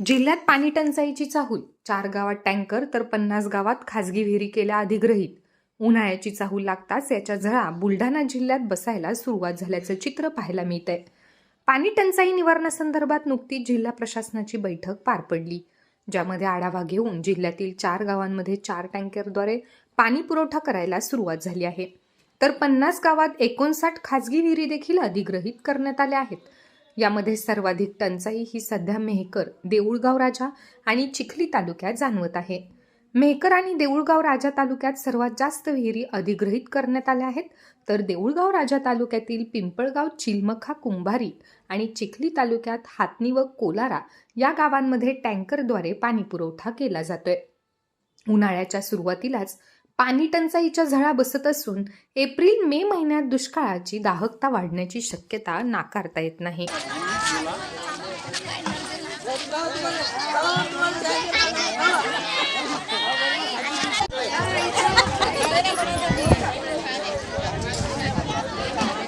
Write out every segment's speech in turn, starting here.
जिल्ह्यात पाणी टंचाईची चाहूल. चार गावात टँकर तर पन्नास गावात खाजगी विहिरी केल्या अधिग्रहित. उन्हाळ्याची चाहूल लागताच याच्या झळा बुलढाणा जिल्ह्यात बसायला सुरुवात झाल्याचं चित्र पाहायला मिळत आहे पाणी टंचाई निवारणासंदर्भात नुकतीच जिल्हा प्रशासनाची बैठक पार पडली. ज्यामध्ये आढावा घेऊन जिल्ह्यातील चार गावांमध्ये चार टँकरद्वारे पाणी पुरवठा करायला सुरुवात झाली आहे. तर पन्नास गावात एकोणसाठ खाजगी विहिरी देखील अधिग्रहित करण्यात आल्या आहेत. यामध्ये सर्वाधिक टंचाई ही सध्या मेहकर देऊळगाव राजा आणि चिखली तालुक्यात जाणवत आहे. मेहकर आणि देऊळगाव राजा तालुक्यात सर्वात जास्त विहिरी अधिग्रहित करण्यात आल्या आहेत. तर देऊळगाव राजा तालुक्यातील पिंपळगाव चिलमखा कुंभारी आणि चिखली तालुक्यात हातनी व कोलारा या गावांमध्ये टँकरद्वारे पाणीपुरवठा केला जातोय. उन्हाळ्याच्या सुरुवातीलाच पाणी टंचाईच्या झळा बसत असून एप्रिल मे महिन्यात दुष्काळाची दाहकता वाढण्याची शक्यता नाकारता येत नाही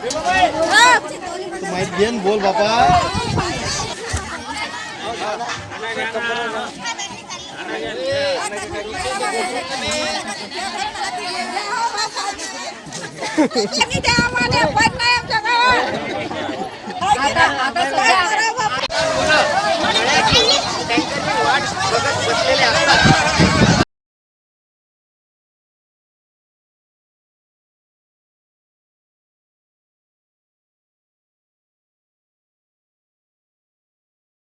तू माहीत Ini dia amannya buat naik jangan. Kita